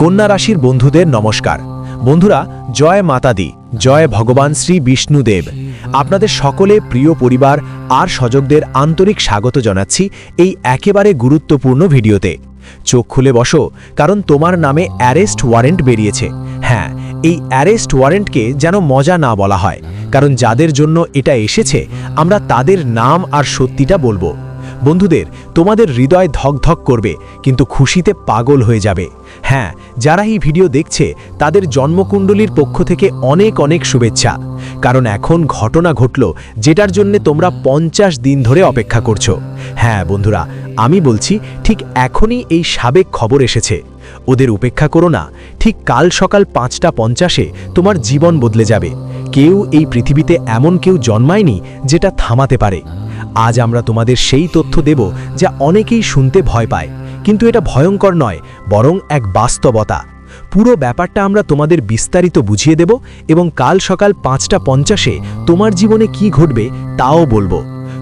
কন্যা রাশির বন্ধুদের নমস্কার। বন্ধুরা, জয় মাতাদি, জয় ভগবান শ্রী বিষ্ণুদেব। আপনাদের সকলে প্রিয় পরিবার আর স্বজকদের আন্তরিক স্বাগত জানাচ্ছি এই একেবারে গুরুত্বপূর্ণ ভিডিওতে। চোখ খুলে বসো, কারণ তোমার নামে অ্যারেস্ট ওয়ারেন্ট বেরিয়েছে। হ্যাঁ এই অ্যারেস্ট ওয়ারেন্টকে যেন মজা না বলা হয়, কারণ যাদের জন্য এটা এসেছে, আমরা তাদের নাম আর সত্যিটা বলব। বন্ধুদের, তোমাদের হৃদয় ধকধক করবে, কিন্তু খুশিতে পাগল হয়ে যাবে। হ্যাঁ যারা এই ভিডিও দেখছে, তাদের জন্মকুণ্ডলীর পক্ষ থেকে অনেক অনেক শুভেচ্ছা। কারণ এখন ঘটনা ঘটল যেটার জন্য তোমরা পঞ্চাশ দিন ধরে অপেক্ষা করছ। হ্যাঁ বন্ধুরা, আমি বলছি ঠিক এখনই এই সাবেক খবর এসেছে। ওদের উপেক্ষা করো না, ঠিক কাল সকাল পাঁচটা পঞ্চাশে তোমার জীবন বদলে যাবে। কেউ এই পৃথিবীতে এমন কেউ জন্মায়নি যেটা থামাতে পারে। আজ আমরা তোমাদের সেই তথ্য দেব যা অনেকেই শুনতে ভয় পায়। কিন্তু এটা ভয়ঙ্কর নয়, বরং এক বাস্তবতা। পুরো ব্যাপারটা আমরা তোমাদের বিস্তারিত বুঝিয়ে দেব এবং কাল সকাল পাঁচটা পঞ্চাশে তোমার জীবনে কি ঘটবে তাও বলব।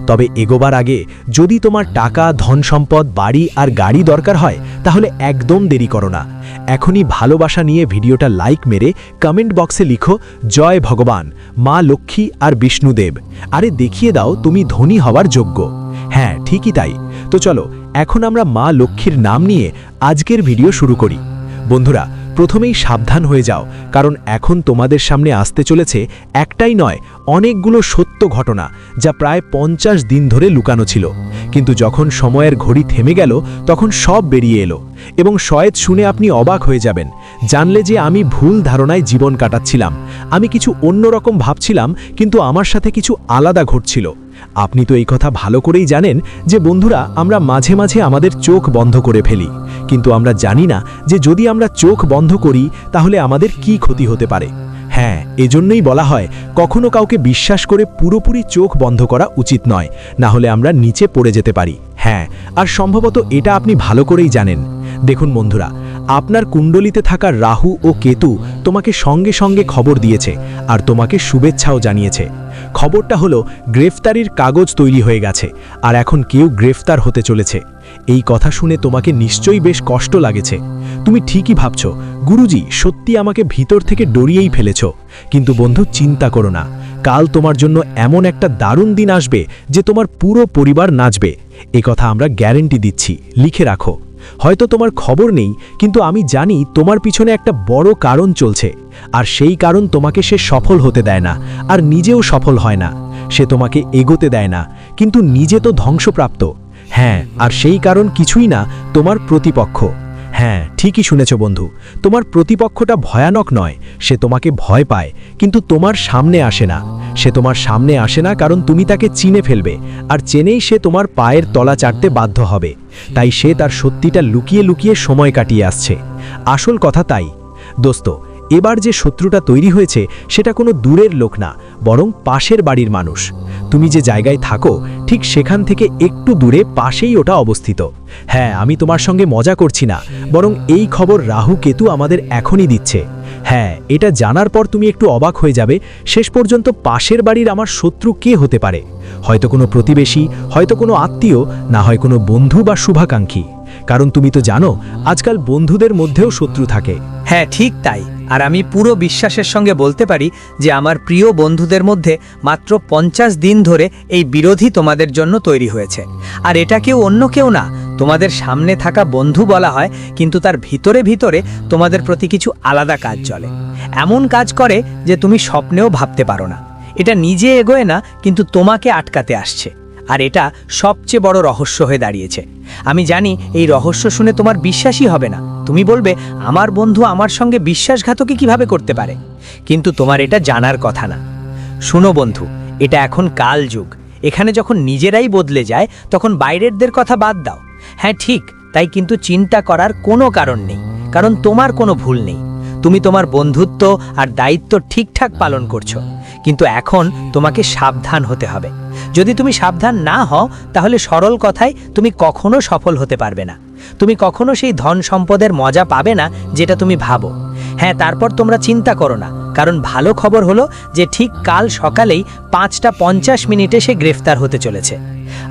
তবে এগোবার আগে যদি তোমার টাকা ধন সম্পদ বাড়ি আর গাড়ি দরকার হয়, তাহলে একদম দেরি করো না। এখনই ভালোবাসা নিয়ে ভিডিওটা লাইক মেরে কমেন্ট বক্সে লিখো, জয় ভগবান, মা লক্ষ্মী আর বিষ্ণুদেব। আরে দেখিয়ে দাও, তুমি ধনী হওয়ার যোগ্য। হ্যাঁ ঠিকই তাই। তো চলো, এখন আমরা মা লক্ষ্মীর নাম নিয়ে আজকের ভিডিও শুরু করি। বন্ধুরা প্রথমেই সাবধান হয়ে যাও, কারণ এখন তোমাদের সামনে আসতে চলেছে একটাই নয়, অনেকগুলো সত্য ঘটনা, যা প্রায় পঞ্চাশ দিন ধরে লুকানো ছিল। কিন্তু যখন সময়ের ঘড়ি থেমে গেল, তখন সব বেরিয়ে এলো, এবং শয়েদ শুনে আপনি অবাক হয়ে যাবেন, জানলে যে আমি ভুল ধারণায় জীবন কাটাচ্ছিলাম। আমি কিছু অন্যরকম ভাবছিলাম, কিন্তু আমার সাথে কিছু আলাদা ঘটছিল। আপনি তো এই কথা ভালো করেই জানেন যে বন্ধুরা, আমরা মাঝে মাঝে আমাদের চোখ বন্ধ করে ফেলি। কিন্তু আমরা জানি না যে যদি আমরা চোখ বন্ধ করি, তাহলে আমাদের কি ক্ষতি হতে পারে। হ্যাঁ এজন্যই বলা হয়, কখনো কাউকে বিশ্বাস করে পুরোপুরি চোখ বন্ধ করা উচিত নয়, না হলে আমরা নিচে পড়ে যেতে পারি। হ্যাঁ আর সম্ভবত এটা আপনি ভালো করেই জানেন। দেখুন বন্ধুরা, আপনার কুণ্ডলিতে থাকা রাহু ও কেতু তোমাকে সঙ্গে সঙ্গে খবর দিয়েছে আর তোমাকে শুভেচ্ছাও জানিয়েছে। খবরটা হলো, গ্রেফতারির কাগজ তৈরি হয়ে গেছে আর এখন কেউ গ্রেফতার হতে চলেছে। এই কথা শুনে তোমাকে নিশ্চয়ই বেশ কষ্ট লাগেছে। তুমি ঠিকই ভাবছ, গুরুজি, সত্যি আমাকে ভিতর থেকে ডরিয়েই ফেলেছ। কিন্তু বন্ধু, চিন্তা করো না। কাল তোমার জন্য এমন একটা দারুণ দিন আসবে যে তোমার পুরো পরিবার নাচবে। এ কথা আমরা গ্যারেন্টি দিচ্ছি, লিখে রাখো। হয়তো তোমার খবর নেই, কিন্তু আমি জানি তোমার পিছনে একটা বড় কারণ চলছে। আর সেই কারণ তোমাকে সে সফল হতে দেয় না, আর নিজেও সফল হয় না। সে তোমাকে এগোতে দেয় না, কিন্তু নিজে তো ধ্বংসপ্রাপ্ত। হ্যাঁ আর সেই কারণ কিছুই না তোমার প্রতিপক্ষ। হ্যাঁ ঠিকই শুনেছ বন্ধু, তোমার প্রতিপক্ষটা ভয়ানক নয়, সে তোমাকে ভয় পায়, কিন্তু তোমার সামনে আসে না। সে তোমার সামনে আসে না কারণ তুমি তাকে চিনে ফেলবে, আর চেনেই সে তোমার পায়ের তলা চাটতে বাধ্য হবে। তাই সে তার সত্যিটা লুকিয়ে লুকিয়ে সময় কাটিয়ে আসছে। আসল কথা তাই। দোস্ত এবার যে শত্রুটা তৈরি হয়েছে, সেটা কোনো দূরের লোক না, বরং পাশের বাড়ির মানুষ। তুমি যে জায়গায় থাকো, ঠিক সেখান থেকে একটু দূরে পাশেই ওটা অবস্থিত। হ্যাঁ আমি তোমার সঙ্গে মজা করছি না, বরং এই খবর রাহু কেতু আমাদের এখনই দিচ্ছে। হ্যাঁ এটা জানার পর তুমি একটু অবাক হয়ে যাবে, শেষ পর্যন্ত পাশের বাড়ির আমার শত্রু কে হতে পারে? হয়তো কোনো প্রতিবেশী, হয়তো কোনো আত্মীয়, না হয় কোনো বন্ধু বা শুভাকাঙ্ক্ষী। কারণ তুমি তো জানো, আজকাল বন্ধুদের মধ্যেও শত্রু থাকে। হ্যাঁ ঠিক তাই। আর আমি পুরো বিশ্বাসের সঙ্গে বলতে পারি যে আমার প্রিয় বন্ধুদের মধ্যে মাত্র পঞ্চাশ দিন ধরে এই বিরোধী তোমাদের জন্য তৈরি হয়েছে। আর এটা কেউ অন্য কেউ না, তোমাদের সামনে থাকা বন্ধু বলা হয়, কিন্তু তার ভিতরে ভিতরে তোমাদের প্রতি কিছু আলাদা কাজ চলে। এমন কাজ করে যে তুমি স্বপ্নেও ভাবতে পারো না। এটা নিজে এগোয় না, কিন্তু তোমাকে আটকাতে আসছে। আর এটা সবচেয়ে বড় রহস্য হয়ে দাঁড়িয়েছে। আমি জানি এই রহস্য শুনে তোমার বিশ্বাসই হবে না। তুমি বলবে, আমার বন্ধু আমার সঙ্গে বিশ্বাসঘাতকে কীভাবে করতে পারে? কিন্তু তোমার এটা জানার কথা না। শুনো বন্ধু, এটা এখন কাল যুগ। এখানে যখন নিজেরাই বদলে যায়, তখন বাইরেরদের কথা বাদ দাও। হ্যাঁ ঠিক, তাই কিন্তু চিন্তা করার কোনো কারণ নেই, কারণ তোমার কোনো ভুল নেই। তুমি তোমার বন্ধুত্ব আর দায়িত্ব ঠিকঠাক পালন করছ, কিন্তু এখন তোমাকে সাবধান হতে হবে। যদি তুমি সাবধান না হও, তাহলে সরল কথায় তুমি কখনো সফল হতে পারবে না। তুমি কখনো সেই ধন সম্পদের মজা পাবে না যেটা তুমি ভাবো। হ্যাঁ তারপর তোমরা চিন্তা করো না, কারণ ভালো খবর হলো যে ঠিক কাল সকালেই পাঁচটা পঞ্চাশ মিনিটে সে গ্রেফতার হতে চলেছে।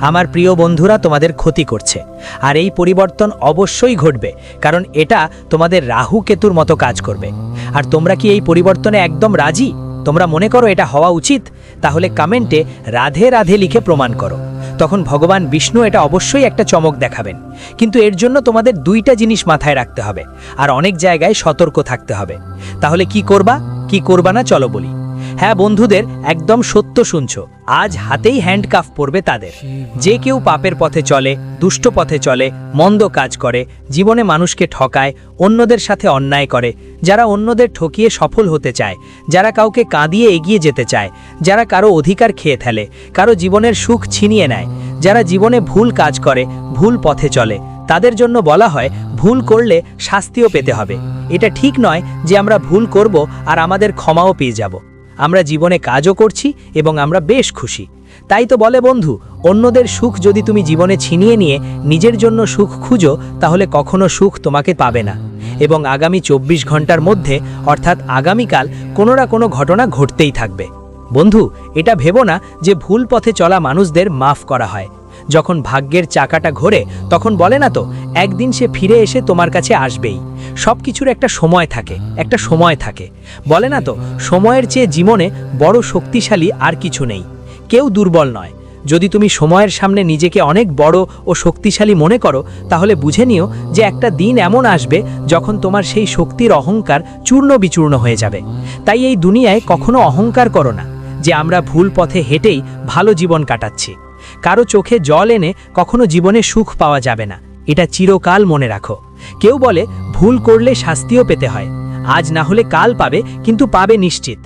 আমার প্রিয় বন্ধুরা, তোমাদের ক্ষতি করছে। আর এই পরিবর্তন অবশ্যই ঘটবে, কারণ এটা তোমাদের রাহু কেতুর মতো কাজ করবে। আর তোমরা কি এই পরিবর্তনে একদম রাজি? তোমরা মনে করো এটা হওয়া উচিত? তাহলে কমেন্টে রাধে রাধে লিখে প্রমাণ করো। তখন ভগবান বিষ্ণু এটা অবশ্যই একটা চমক দেখাবেন। কিন্তু এর জন্য তোমাদের দুইটা জিনিস মাথায় রাখতে হবে, আর অনেক জায়গায় সতর্ক থাকতে হবে। তাহলে কি করবা? কি করবা না? চলো বলি। হ্যাঁ বন্ধুদের, একদম সত্য শুনছো। আজ হাতেই হ্যান্ডকাফ পড়বে তাদের। যে কেউ পাপের পথে চলে, দুষ্ট পথে চলে, মন্দ কাজ করে, জীবনে মানুষকে ঠকায়, অন্যদের সাথে অন্যায় করে, যারা অন্যদের ঠকিয়ে সফল হতে চায়, যারা কাউকে কাঁদিয়ে এগিয়ে যেতে চায়, যারা কারও অধিকার খেয়ে ফেলে, কারও জীবনের সুখ ছিনিয়ে নেয়, যারা জীবনে ভুল কাজ করে, ভুল পথে চলে, তাদের জন্য বলা হয়, ভুল করলে শাস্তিও পেতে হবে। এটা ঠিক নয় যে আমরা ভুল করব আর আমাদের ক্ষমাও পেয়ে যাব। আমরা জীবনে কাজও করছি এবং আমরা বেশ খুশি। তাই তো বলে বন্ধু, অন্যদের সুখ যদি তুমি জীবনে ছিনিয়ে নিয়ে নিজের জন্য সুখ খুঁজো, তাহলে কখনো সুখ তোমাকে পাবে না। এবং আগামী চব্বিশ ঘণ্টার মধ্যে, অর্থাৎ আগামীকাল, কোনো না কোনো ঘটনা ঘটতেই থাকবে। বন্ধু, এটা ভেবো না যে ভুল পথে চলা মানুষদের মাফ করা হয়। যখন ভাগ্যের চাকাটা ঘোরে, তখন বলে না তো, একদিন সে ফিরে এসে তোমার কাছে আসবেই। সব কিছুর একটা সময় থাকে, একটা সময় থাকে। বলে না তো, সময়ের চেয়ে জীবনে বড় শক্তিশালী আর কিছু নেই। কেউ দুর্বল নয়। যদি তুমি সময়ের সামনে নিজেকে অনেক বড় ও শক্তিশালী মনে করো, তাহলে বুঝে নিও যে একটা দিন এমন আসবে যখন তোমার সেই শক্তির অহংকার চূর্ণ বিচূর্ণ হয়ে যাবে। তাই এই দুনিয়ায় কখনো অহংকার করো না, যে আমরা ভুল পথে হেঁটেই ভালো জীবন কাটাচ্ছি। কারও চোখে জল এনে কখনো জীবনে সুখ পাওয়া যাবে না। এটা চিরকাল মনে রাখো। কেউ বলে, ভুল করলে শাস্তিও পেতে হয়। আজ না হলে কাল পাবে, কিন্তু পাবে নিশ্চিত।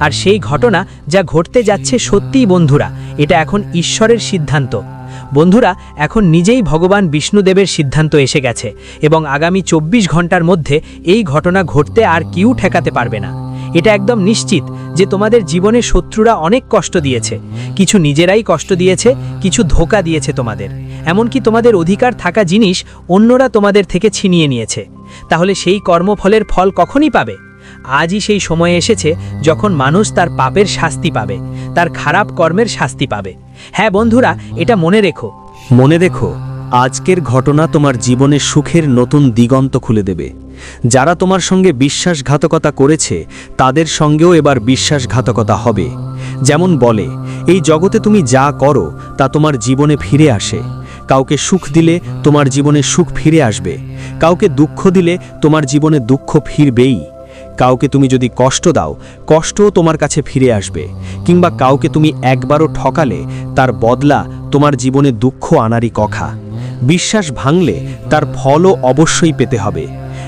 আর সেই ঘটনা যা ঘটতে যাচ্ছে সত্যিই বন্ধুরা, এটা এখন ঈশ্বরের সিদ্ধান্ত। বন্ধুরা, এখন নিজেই ভগবান বিষ্ণুদেবের সিদ্ধান্ত এসে গেছে এবং আগামী চব্বিশ ঘণ্টার মধ্যে এই ঘটনা ঘটতে আর কেউ ঠেকাতে পারবে না। এটা একদম নিশ্চিত যে তোমাদের জীবনে শত্রুরা অনেক কষ্ট দিয়েছে। কিছু নিজেরাই কষ্ট দিয়েছে, কিছু ধোকা দিয়েছে তোমাদের। এমনকি তোমাদের অধিকার থাকা জিনিস অন্যরা তোমাদের থেকে ছিনিয়ে নিয়েছে। তাহলে সেই কর্মফলের ফল কখনই পাবে? আজই সেই সময় এসেছে যখন মানুষ তার পাপের শাস্তি পাবে, তার খারাপ কর্মের শাস্তি পাবে। হ্যাঁ বন্ধুরা, এটা মনে রেখো। মনে রেখো, আজকের ঘটনা তোমার জীবনে সুখের নতুন দিগন্ত খুলে দেবে। যারা তোমার সঙ্গে বিশ্বাসঘাতকতা করেছে, তাদের সঙ্গেও এবার বিশ্বাসঘাতকতা হবে। যেমন বলে, এই জগতে তুমি যা করো, তা তোমার জীবনে ফিরে আসে। কাউকে সুখ দিলে তোমার জীবনে সুখ ফিরে আসবে। কাউকে দুঃখ দিলে তোমার জীবনে দুঃখ ফিরবেই। কাউকে তুমি যদি কষ্ট দাও, কষ্টও তোমার কাছে ফিরে আসবে। কিংবা কাউকে তুমি একবারও ঠকালে, তার বদলা তোমার জীবনে দুঃখ আনারই কথা বিশ্বাস ভাঙলে তার ফলও অবশ্যই পেতে হবে।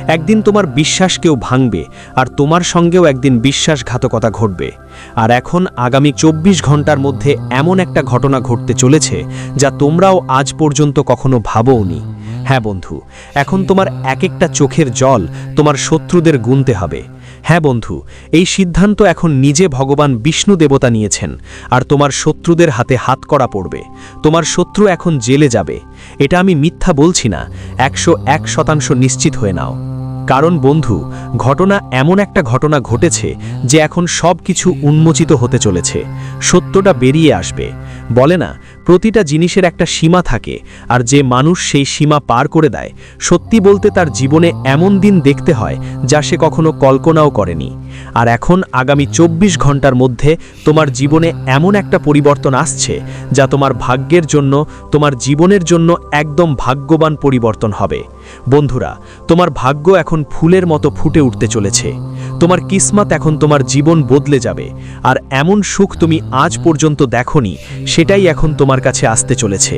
একদিন তোমার বিশ্বাস কেউ ভাঙবে, আর তোমার সঙ্গেও একদিন বিশ্বাসঘাতকতা ঘটবে। আর এখন আগামী চব্বিশ ঘণ্টার মধ্যে এমন একটা ঘটনা ঘটতে চলেছে, যা তোমরাও আজ পর্যন্ত কখনো ভাবোওনি। হ্যাঁ বন্ধু, এখন তোমার এক একটা চোখের জল তোমার শত্রুদের গুনতে হবে। হ্যাঁ বন্ধু, এই সিদ্ধান্ত এখন নিজে ভগবান বিষ্ণু দেবতা নিয়েছেন, আর তোমার শত্রুদের হাতে হাত করা পড়বে। তোমার শত্রু এখন জেলে যাবে। এটা আমি মিথ্যা বলছি না, একশো এক শতাংশ নিশ্চিত হয়ে নাও। কারণ বন্ধু, ঘটনা এমন একটা ঘটনা ঘটেছে যে এখন সব কিছু উন্মোচিত হতে চলেছে। সত্যটা বেরিয়ে আসবে। বলে না প্রতিটা জিনিসের একটা সীমা থাকে, আর যে মানুষ সেই সীমা পার করে দেয়, সত্যি বলতে তার জীবনে এমন দিন দেখতে হয় যা সে কখনো কল্পনাও করেনি। আর এখন আগামী চব্বিশ ঘণ্টার মধ্যে তোমার জীবনে এমন একটা পরিবর্তন আসছে যা তোমার ভাগ্যের জন্য, তোমার জীবনের জন্য একদম ভাগ্যবান পরিবর্তন হবে। বন্ধুরা, তোমার ভাগ্য এখন ফুলের মতো ফুটে উঠতে চলেছে। তোমার কিসমত এখন তোমার জীবন বদলে যাবে, আর এমন সুখ তুমি আজ পর্যন্ত দেখনি, সেটাই এখন তোমার কাছে আসতে চলেছে।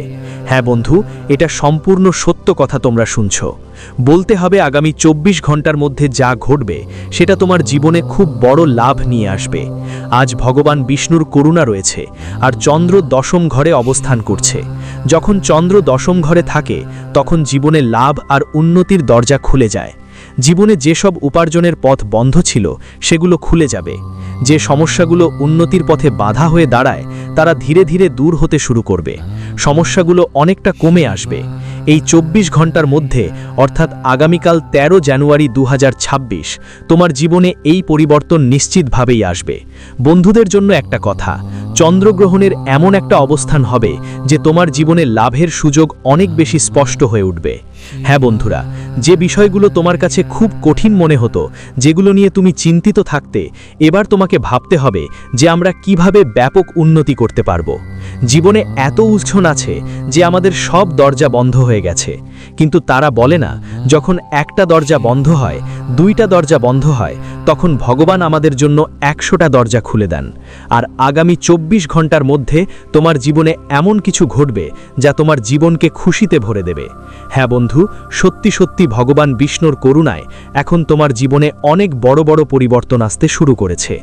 হ্যাঁ বন্ধু, এটা সম্পূর্ণ সত্য কথা তোমরা শুনছ। বলতে হবে আগামী চব্বিশ ঘণ্টার মধ্যে যা ঘটবে, সেটা তোমার জীবনে খুব বড় লাভ নিয়ে আসবে। আজ ভগবান বিষ্ণুর করুণা রয়েছে, আর চন্দ্র দশম ঘরে অবস্থান করছে। যখন চন্দ্র দশম ঘরে থাকে, তখন জীবনে লাভ আর উন্নতির দরজা খুলে যায়। জীবনে যেসব উপার্জনের পথ বন্ধ ছিল, সেগুলো খুলে যাবে। যে সমস্যাগুলো উন্নতির পথে বাধা হয়ে দাঁড়ায়, তারা ধীরে ধীরে দূর হতে শুরু করবে। সমস্যাগুলো অনেকটা কমে আসবে। এই চব্বিশ ঘণ্টার মধ্যে, অর্থাৎ আগামীকাল ১৩ জানুয়ারি দু হাজার ছাব্বিশ, তোমার জীবনে এই পরিবর্তন নিশ্চিতভাবেই আসবে। বন্ধুদের জন্য একটা কথা, চন্দ্রগ্রহণের এমন একটা অবস্থান হবে যে তোমার জীবনে লাভের সুযোগ অনেক বেশি স্পষ্ট হয়ে উঠবে। হ্যাঁ বন্ধুরা, যে বিষয়গুলো তোমার কাছে খুব কঠিন মনে হতো, যেগুলো নিয়ে তুমি চিন্তিত থাকতে, এবার তোমাকে ভাবতে হবে যে আমরা কীভাবে ব্যাপক উন্নতি করতে পারব। জীবনে এত উলঝন আছে যে আমাদের সব দরজা বন্ধ হয়ে গেছে। কিন্তু তারা বলে না, যখন একটা দরজা বন্ধ হয়, দুইটা দরজা বন্ধ হয়, তখন ভগবান আমাদের জন্য একশোটা দরজা খুলে দেন। আর আগামী চব্বিশ ঘণ্টার মধ্যে তোমার জীবনে এমন কিছু ঘটবে যা তোমার জীবনকে খুশিতে ভরে দেবে। হ্যাঁ বন্ধু সত্যি সত্যি ভগবান বিষ্ণুর করুণায় এখন তোমার জীবনে অনেক বড় বড় পরিবর্তন আসতে শুরু করেছে।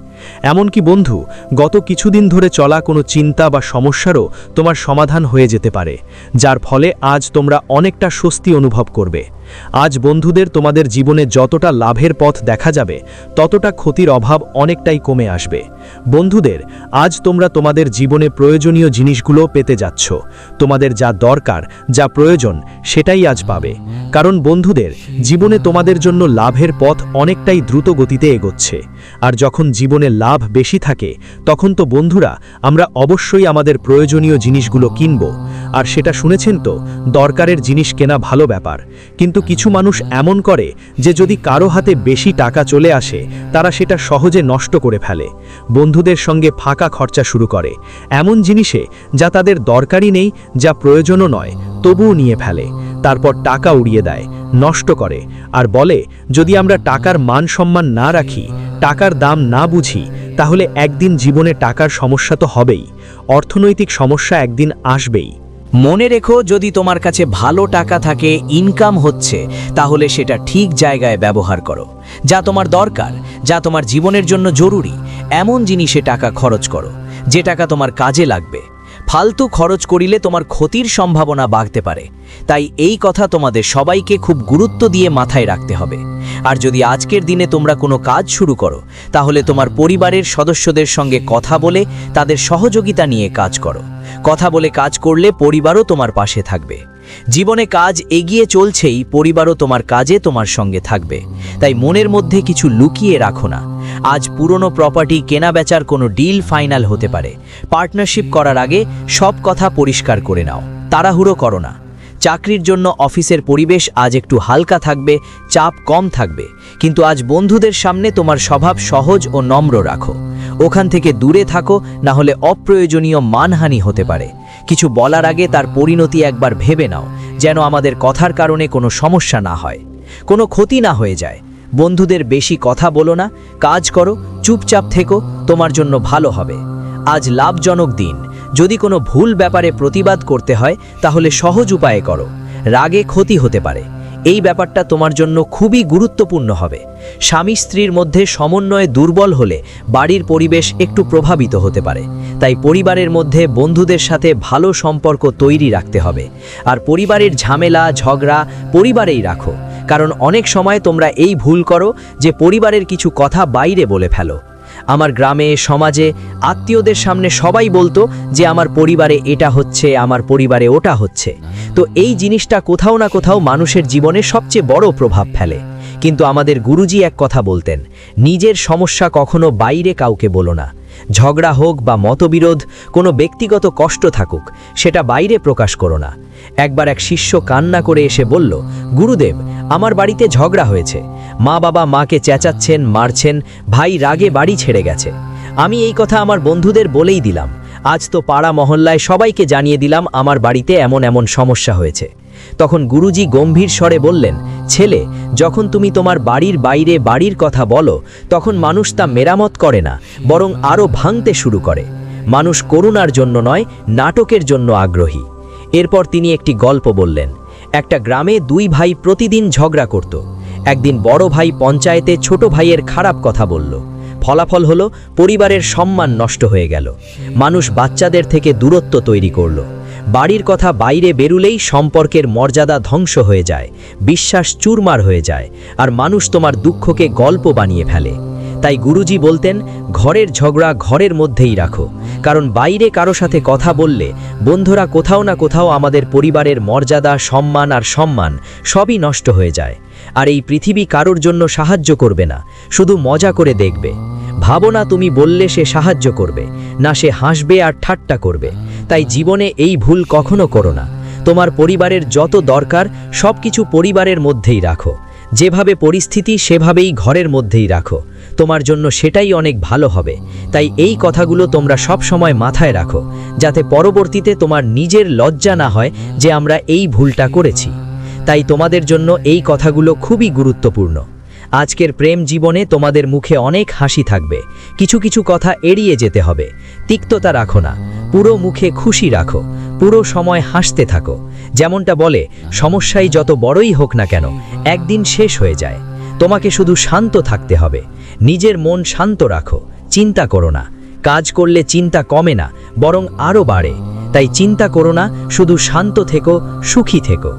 এমনকি বন্ধু, গত কিছুদিন ধরে চলা কোনো চিন্তা বা সমস্যারও তোমার সমাধান হয়ে যেতে পারে, যার ফলে আজ তোমরা অনেকটা স্বস্তি অনুভব করবে। আজ বন্ধুদের তোমাদের জীবনে যতটা লাভের পথ দেখা যাবে, ততটা ক্ষতির অভাব অনেকটাই কমে আসবে। বন্ধুদের, আজ তোমরা তোমাদের জীবনে প্রয়োজনীয় জিনিসগুলো পেতে যাচ্ছ। তোমাদের যা দরকার, যা প্রয়োজন, সেটাই আজ পাবে। কারণ বন্ধুদের, জীবনে তোমাদের জন্য লাভের পথ অনেকটাই দ্রুত গতিতে এগোচ্ছে। আর যখন জীবনে লাভ বেশি থাকে, তখন তো বন্ধুরা, আমরা অবশ্যই আমাদের প্রয়োজনীয় জিনিসগুলো কিনব। আর সেটা শুনেছেন তো, দরকারের জিনিস কেনা ভালো ব্যাপার। কিন্তু কিছু মানুষ এমন করে যে যদি কারও হাতে বেশি টাকা চলে আসে, তারা সেটা সহজে নষ্ট করে ফেলে। বন্ধুদের সঙ্গে ফাঁকা খরচা শুরু করে। এমন জিনিসে যা তাদের দরকারই নেই, যা প্রয়োজনও নয়, তবুও নিয়ে ফেলে। তারপর টাকা উড়িয়ে দেয়, নষ্ট করে। আর বলে, যদি আমরা টাকার মান সম্মান না রাখি টাকার দাম না বুঝি, তাহলে একদিন জীবনে টাকার সমস্যা তো হবেই, অর্থনৈতিক সমস্যা একদিন আসবেই। মনে রেখো, যদি তোমার কাছে ভালো টাকা থাকে ইনকাম হচ্ছে, তাহলে সেটা ঠিক জায়গায় ব্যবহার করো। যা তোমার দরকার, যা তোমার জীবনের জন্য জরুরি, এমন জিনিসে টাকা খরচ করো, যে টাকা তোমার কাজে লাগবে। ফালতু খরচ করিলে তোমার ক্ষতির সম্ভাবনা বাড়তে পারে। তাই এই কথা তোমাদের সবাইকে খুব গুরুত্ব দিয়ে মাথায় রাখতে হবে। আর যদি আজকের দিনে তোমরা কোনো কাজ শুরু করো, তাহলে তোমার পরিবারের সদস্যদের সঙ্গে কথা বলে তাদের সহযোগিতা নিয়ে কাজ করো। কথা বলে কাজ করলে পরিবারও তোমার পাশে থাকবে। জীবনে কাজ এগিয়ে চলছেই পরিবারও তোমার কাজে তোমার সঙ্গে থাকবে। তাই মনের মধ্যে কিছু লুকিয়ে রাখো না। আজ পুরনো প্রপার্টি কেনা বেচার কোনো ডিল ফাইনাল হতে পারে। পার্টনারশিপ করার আগে সব কথা পরিষ্কার করে নাও। তাড়াহুড়ো করো না। চাকরির জন্য অফিসের পরিবেশ আজ একটু হালকা থাকবে, চাপ কম থাকবে। কিন্তু আজ বন্ধুদের সামনে তোমার স্বভাব সহজ ও নম্র রাখো। ওখান থেকে দূরে থাকো, না হলে অপ্রয়োজনীয় মানহানি হতে পারে। কিছু বলার আগে তার পরিণতি একবার ভেবে নাও, যেন আমাদের কথার কারণে কোনো সমস্যা না হয়। কোনো ক্ষতি না হয়ে যায়। বন্ধুদের বেশি কথা বলো না, কাজ করো, চুপচাপ থেকো, তোমার জন্য ভালো হবে। আজ লাভজনক দিন। যদি কোনো ভুল ব্যাপারে প্রতিবাদ করতে হয়, তাহলে সহজ উপায়ে করো। রাগে ক্ষতি হতে পারে। এই ব্যাপারটা তোমার জন্য খুবই গুরুত্বপূর্ণ হবে। স্বামী স্ত্রীর মধ্যে সমন্বয়ে দুর্বল হলে বাড়ির পরিবেশ একটু প্রভাবিত হতে পারে। তাই পরিবারের মধ্যে বন্ধুদের সাথে ভালো সম্পর্ক তৈরি রাখতে হবে। আর পরিবারের ঝামেলা, ঝগড়া পরিবারেই রাখো। কারণ অনেক সময় তোমরা এই ভুল করো যে পরিবারের কিছু কথা বাইরে বলে ফেলো। আমার গ্রামে, সমাজে, আত্মীয়দের সামনে সবাই বলতো যে আমার পরিবারে এটা হচ্ছে, আমার পরিবারে ওটা হচ্ছে। তো এই জিনিসটা কোথাও না কোথাও মানুষের জীবনে সবচেয়ে বড় প্রভাব ফেলে। কিন্তু আমাদের গুরুজি এক কথা বলতেন, নিজের সমস্যা কখনো বাইরে কাউকে বলো না। ঝগড়া হোক বা মতবিরোধ, কোনো ব্যক্তিগত কষ্ট থাকুক, সেটা বাইরে প্রকাশ করো না। একবার এক শিষ্য কান্না করে এসে বলল, গুরুদেব, আমার বাড়িতে ঝগড়া হয়েছে। মা বাবা মাকে চেঁচাচ্ছেন, মারছেন, ভাই রাগে বাড়ি ছেড়ে গেছে। আমি এই কথা আমার বন্ধুদের বলেই দিলাম। আজ তো পাড়া মহল্লায় সবাইকে জানিয়ে দিলাম, আমার বাড়িতে এমন এমন সমস্যা হয়েছে। তখন গুরুজি গম্ভীর স্বরে বললেন, ছেলে, যখন তুমি তোমার বাড়ির বাইরে বাড়ির কথা বলো, তখন মানুষ তা মেরামত করে না, বরং আরও ভাঙতে শুরু করে। মানুষ করুণার জন্য নয়, নাটকের জন্য আগ্রহী। এরপর তিনি একটি গল্প বললেন। একটা গ্রামে দুই ভাই প্রতিদিন ঝগড়া করত। একদিন বড় ভাই পঞ্চায়েতে ছোট ভাইয়ের খারাপ কথা বলল। ফলাফল হলো, পরিবারের সম্মান নষ্ট হয়ে গেল। মানুষ বাচ্চাদের থেকে দূরত্ব তৈরি করল। বাড়ির কথা বাইরে বেরুলেই সম্পর্কের মর্যাদা ধ্বংস হয়ে যায়, বিশ্বাস চুরমার হয়ে যায়, আর মানুষ তোমার দুঃখকে গল্প বানিয়ে ফেলে। তাই গুরুজি বলতেন, ঘরের ঝগড়া ঘরের মধ্যেই রাখো, কারণ বাইরে কারও সাথে কথা বললে বন্ধুরা কোথাও না কোথাও আমাদের পরিবারের মর্যাদা, সম্মান আর সম্মান সবই নষ্ট হয়ে যায়। আর এই পৃথিবী কারোর জন্য সাহায্য করবে না, শুধু মজা করে দেখবে। ভাবনা তুমি বললে সে সাহায্য করবে, না সে হাসবে আর ঠাট্টা করবে। তাই জীবনে এই ভুল কখনো করো না। তোমার পরিবারের যত দরকার সব কিছু পরিবারের মধ্যেই রাখো। যেভাবে পরিস্থিতি, সেভাবেই ঘরের মধ্যেই রাখো। তোমার জন্য সেটাই অনেক ভালো হবে। তাই এই কথাগুলো তোমরা সব সময় মাথায় রাখো, যাতে পরবর্তীতে তোমার নিজের লজ্জা না হয় যে আমরা এই ভুলটা করেছি। তাই তোমাদের জন্য এই কথাগুলো খুবই গুরুত্বপূর্ণ। আজকের প্রেম জীবনে তোমাদের মুখে অনেক হাসি থাকবে। কিছু কিছু কথা এড়িয়ে যেতে হবে। তিক্ততা রাখো না। পুরো মুখে খুশি রাখো, পুরো সময় হাসতে থাকো। যেমনটা বলে, সমস্যাই যত বড়ই হোক না কেন, একদিন শেষ হয়ে যায়। তোমাকে শুধু শান্ত থাকতে হবে। নিজের মন শান্ত রাখো, চিন্তা করো না। কাজ করলে চিন্তা কমে না, বরং আরও বাড়ে। তাই চিন্তা করো না, শুধু শান্ত থেকো, সুখী থেকো।